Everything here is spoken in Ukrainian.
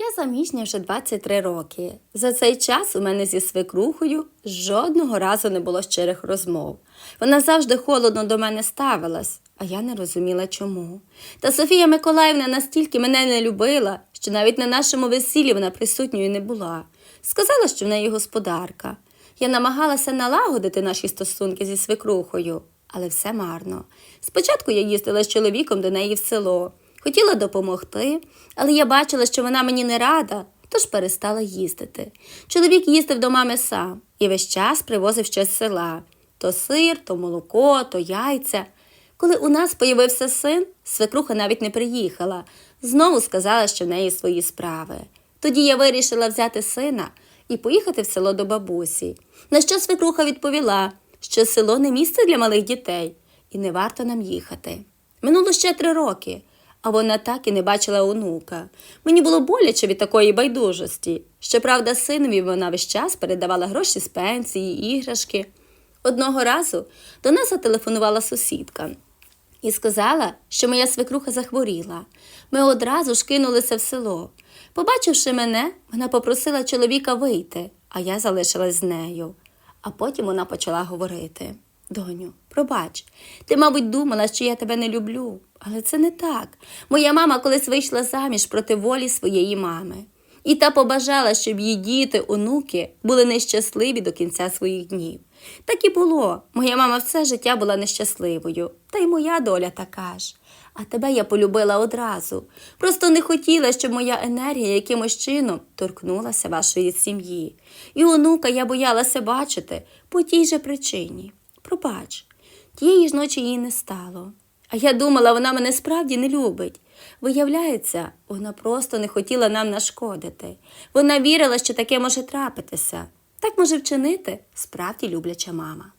Я заміжня вже 23 роки. За цей час у мене зі свекрухою жодного разу не було щирих розмов. Вона завжди холодно до мене ставилась, а я не розуміла чому. Та Софія Миколаївна настільки мене не любила, що навіть на нашому весіллі вона присутньою не була. Сказала, що в неї господарка. Я намагалася налагодити наші стосунки зі свекрухою, але все марно. Спочатку я їздила з чоловіком до неї в село. Хотіла допомогти, але я бачила, що вона мені не рада, тож перестала їздити. Чоловік їздив до мами сам і весь час привозив щось з села то сир, то молоко, то яйця. Коли у нас появився син, свекруха навіть не приїхала. Знову сказала, що в неї свої справи. Тоді я вирішила взяти сина і поїхати в село до бабусі. На що свекруха відповіла, що село не місце для малих дітей і не варто нам їхати. Минуло ще три роки, а вона так і не бачила онука. Мені було боляче від такої байдужості. Щоправда, синові вона весь час передавала гроші з пенсії, іграшки. Одного разу до нас зателефонувала сусідка і сказала, що моя свекруха захворіла. Ми одразу ж кинулися в село. Побачивши мене, вона попросила чоловіка вийти, а я залишилась з нею. А потім вона почала говорити: Доню, пробач, ти, мабуть, думала, що я тебе не люблю, але це не так. Моя мама колись вийшла заміж проти волі своєї мами. І та побажала, щоб її діти, онуки були нещасливі до кінця своїх днів. Так і було. Моя мама все життя була нещасливою, та й моя доля така ж. А тебе я полюбила одразу. Просто не хотіла, щоб моя енергія якимось чином торкнулася вашої сім'ї. І онука я боялася бачити по тій же причині. Пробач, тієї ж ночі її не стало. А я думала, вона мене справді не любить. Виявляється, вона просто не хотіла нам нашкодити. Вона вірила, що таке може трапитися. Так може вчинити справді любляча мама.